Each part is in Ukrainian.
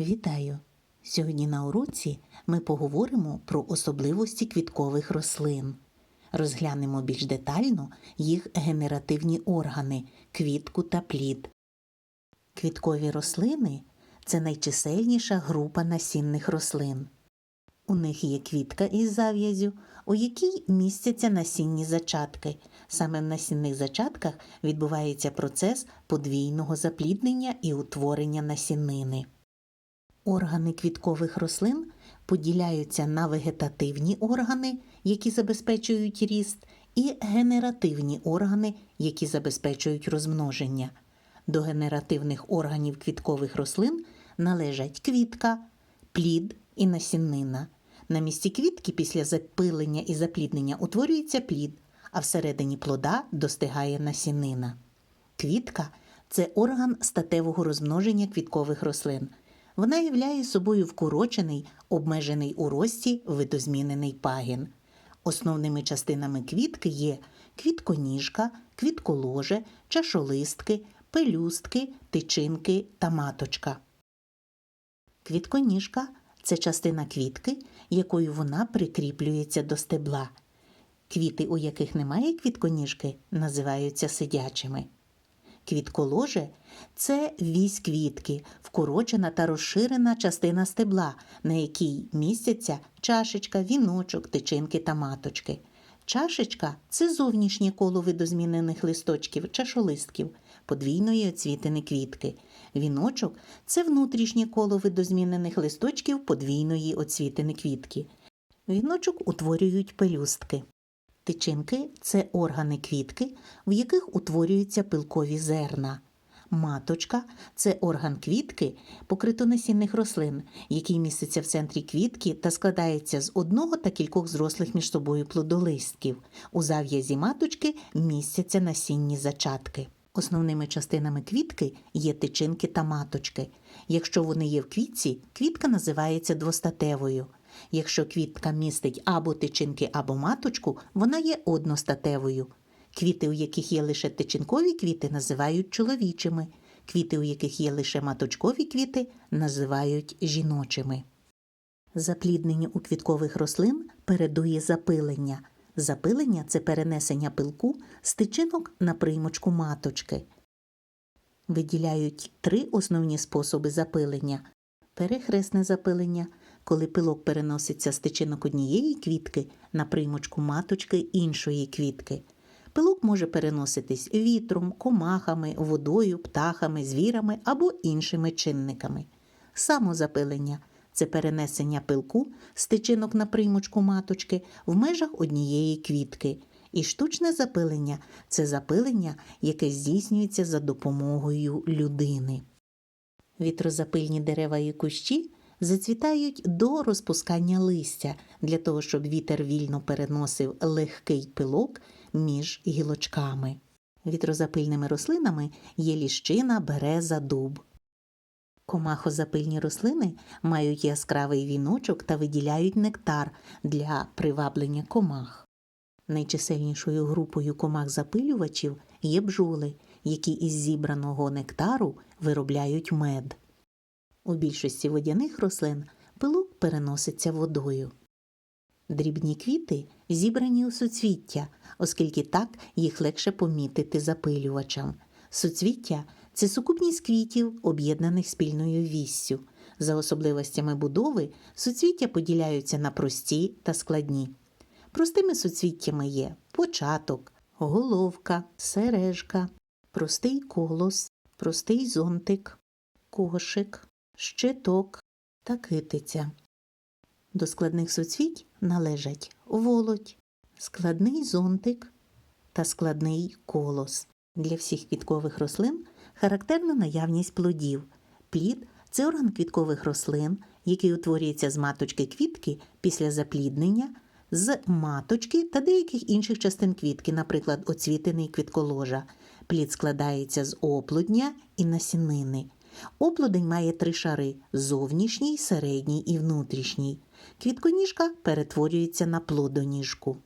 Вітаю! Сьогодні на уроці ми поговоримо про особливості квіткових рослин. Розглянемо більш детально їх генеративні органи квітку та плід. Квіткові рослини це найчисельніша група насінних рослин. У них є квітка із зав'язю, у якій містяться насінні зачатки. Саме в насінних зачатках відбувається процес подвійного запліднення і утворення насінини. Органи квіткових рослин поділяються на вегетативні органи, які забезпечують ріст, і генеративні органи, які забезпечують розмноження. До генеративних органів квіткових рослин належать квітка, плід і насіннина. На місці квітки після запилення і запліднення утворюється плід, а всередині плода достигає насінина. Квітка це орган статевого розмноження квіткових рослин. Вона являє собою вкорочений, обмежений у рості видозмінений пагін. Основними частинами квітки є квітконіжка, квітколоже, чашолистки, пелюстки, тичинки та маточка. Квітконіжка це частина квітки, якою вона прикріплюється до стебла. Квіти, у яких немає квітконіжки, називаються сидячими. Квітколоже це вісь квітки, вкорочена та розширена частина стебла, на якій містяться чашечка, віночок, тичинки та маточки. Чашечка це зовнішнє коло видозмінених листочків, чашолистків, подвійної оцвітини квітки. Віночок це внутрішнє коло видозмінених листочків подвійної оцвітини квітки. Віночок утворюють пелюстки. Тичинки це органи квітки, в яких утворюються пилкові зерна. Маточка це орган квітки покритонасінних рослин, який міститься в центрі квітки та складається з одного та кількох зрослих між собою плодолистків. У зав'язі маточки містяться насінні зачатки. Основними частинами квітки є тичинки та маточки. Якщо вони є в квітці, квітка називається двостатевою. Якщо квітка містить або тичинки, або маточку, вона є одностатевою. Квіти, у яких є лише тичинкові квіти, називають чоловічими. Квіти, у яких є лише маточкові квіти, називають жіночими. Запліднення у квіткових рослин передує запилення. Запилення це перенесення пилку з тичинок на приймочку маточки. Виділяють три основні способи запилення: перехресне запилення, коли пилок переноситься з тичинок однієї квітки на приймочку маточки іншої квітки. Пилок може переноситись вітром, комахами, водою, птахами, звірами або іншими чинниками. Самозапилення це перенесення пилку з тичинок на приймочку маточки в межах однієї квітки. І штучне запилення це запилення, яке здійснюється за допомогою людини. Вітрозапильні дерева і кущі зацвітають до розпускання листя для того, щоб вітер вільно переносив легкий пилок між гілочками. Вітрозапильними рослинами є ліщина, береза, дуб. Комахозапильні рослини мають яскравий віночок та виділяють нектар для приваблення комах. Найчисельнішою групою комах-запилювачів є бджоли, які із зібраного нектару виробляють мед. У більшості водяних рослин пилок переноситься водою. Дрібні квіти зібрані у суцвіття, оскільки так їх легше помітити запилювачам. Суцвіття це сукупність квітів, об'єднаних спільною віссю. За особливостями будови суцвіття поділяються на прості та складні. Простими суцвіттями є початок, головка, сережка, простий колос, простий зонтик, кошик, щиток та китиця. До складних суцвіть належать володь, складний зонтик та складний колос. Для всіх квіткових рослин характерна наявність плодів. Плід це орган квіткових рослин, який утворюється з маточки квітки після запліднення, з маточки та деяких інших частин квітки, наприклад, оцвітений квітколожа. Плід складається з оплодня і насінини. Оплодень має три шари зовнішній, середній і внутрішній. Квітконіжка перетворюється на плодоніжку.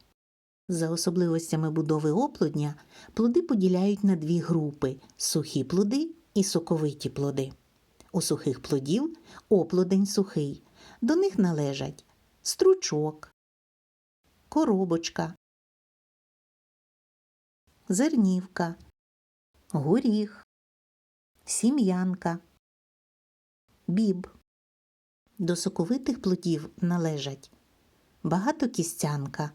За особливостями будови оплодня плоди поділяють на дві групи сухі плоди і соковиті плоди. У сухих плодів оплодень сухий. До них належать стручок, коробочка, зернівка, горіх, сім'янка, біб. До соковитих плодів належать багатокістянка,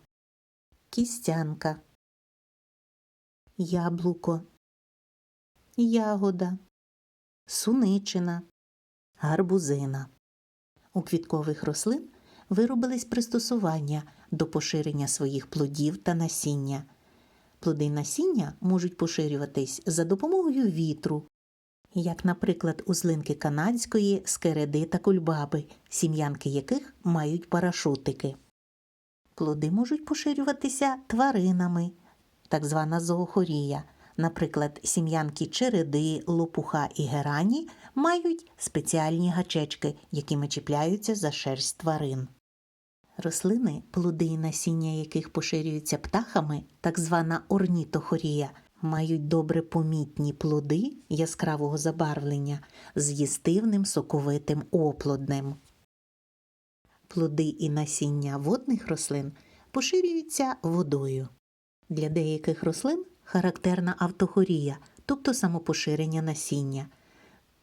кістянка, яблуко, ягода, суничина, гарбузина. У квіткових рослин виробились пристосування до поширення своїх плодів та насіння. Плоди насіння можуть поширюватись за допомогою вітру, як, наприклад, узлинки канадської, скереди та кульбаби, сім'янки яких мають парашутики. Плоди можуть поширюватися тваринами, так звана зоохорія. Наприклад, сім'янки череди, лопуха і герані мають спеціальні гачечки, якими чіпляються за шерсть тварин. Рослини, плоди і насіння яких поширюються птахами, так звана орнітохорія, мають добре помітні плоди яскравого забарвлення з їстивним соковитим оплоднем. Плоди і насіння водних рослин поширюються водою. Для деяких рослин характерна автохорія, тобто самопоширення насіння.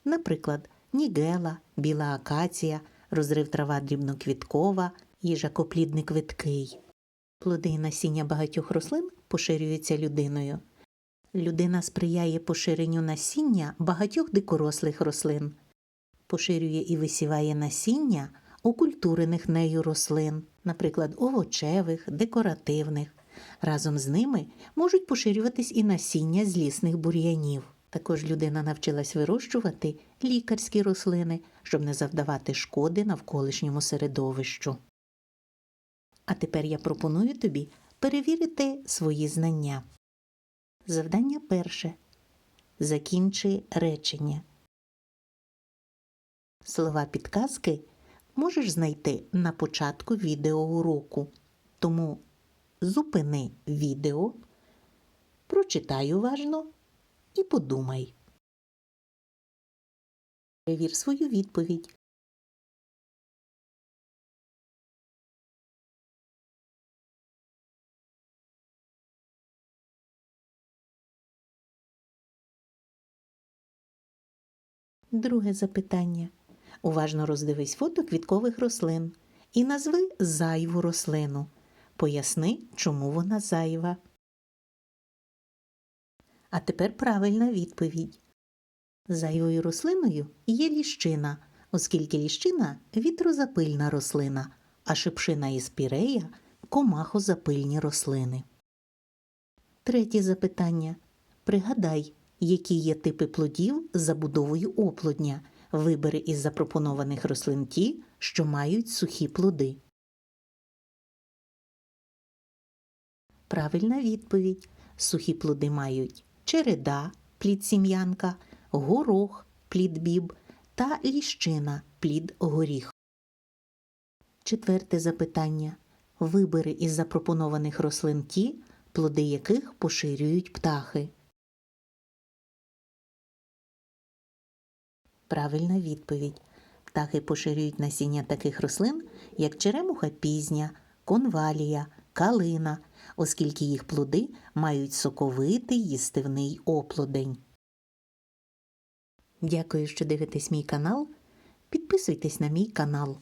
Наприклад, нігела, біла акація, розрив трава дрібноквіткова, їжакоплідник видкий. Плоди і насіння багатьох рослин поширюються людиною. Людина сприяє поширенню насіння багатьох дикорослих рослин, поширює і висіває насіння окультурених нею рослин, наприклад, овочевих, декоративних. Разом з ними можуть поширюватись і насіння злісних бур'янів. Також людина навчилась вирощувати лікарські рослини, щоб не завдавати шкоди навколишньому середовищу. А тепер я пропоную тобі перевірити свої знання. Завдання перше. Закінчи речення. Слова підказки можеш знайти на початку відеоуроку. Тому зупини відео, прочитай уважно і подумай. Перевір свою відповідь. Друге запитання. Уважно роздивись фото квіткових рослин і назви зайву рослину. Поясни, чому вона зайва. А тепер правильна відповідь. Зайвою рослиною є ліщина, оскільки ліщина вітрозапильна рослина, а шипшина і спірея комахозапильні рослини. Третє запитання. Пригадай, які є типи плодів з забудовою оплодня. Вибери із запропонованих рослин ті, що мають сухі плоди. Правильна відповідь. Сухі плоди мають череда, плід сім'янка, горох, плід біб та ліщина, плід горіх. Четверте запитання. Вибери із запропонованих рослин ті, плоди яких поширюють птахи. Правильна відповідь. Птахи поширюють насіння таких рослин, як черемуха пізня, конвалія, калина, оскільки їх плоди мають соковитий їстивний оплодень. Дякую, що дивитесь мій канал. Підписуйтесь на мій канал.